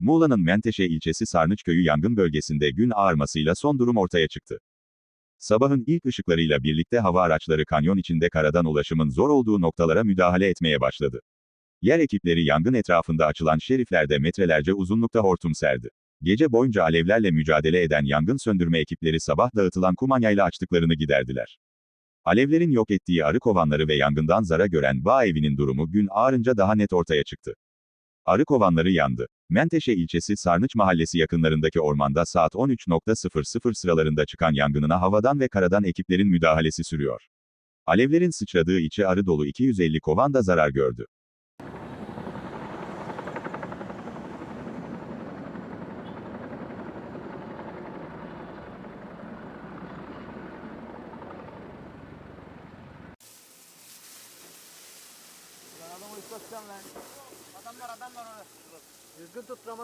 Muğla'nın Menteşe ilçesi Sarnıçköyü yangın bölgesinde gün ağarmasıyla son durum ortaya çıktı. Sabahın ilk ışıklarıyla birlikte hava araçları kanyon içinde karadan ulaşımın zor olduğu noktalara müdahale etmeye başladı. Yer ekipleri yangın etrafında açılan şeriflerde metrelerce uzunlukta hortum serdi. Gece boyunca alevlerle mücadele eden yangın söndürme ekipleri sabah dağıtılan kumanyayla açtıklarını giderdiler. Alevlerin yok ettiği arı kovanları ve yangından zarar gören bağ evinin durumu gün ağarınca daha net ortaya çıktı. Arı kovanları yandı. Menteşe ilçesi Sarnıç mahallesi yakınlarındaki ormanda saat 13.00 sıralarında çıkan yangınına havadan ve karadan ekiplerin müdahalesi sürüyor. Alevlerin sıçradığı içi arı dolu 250 kovan da zarar gördü. Adamı ıslatacağım lan. Adamlar adamlar orada. Düzgün tut.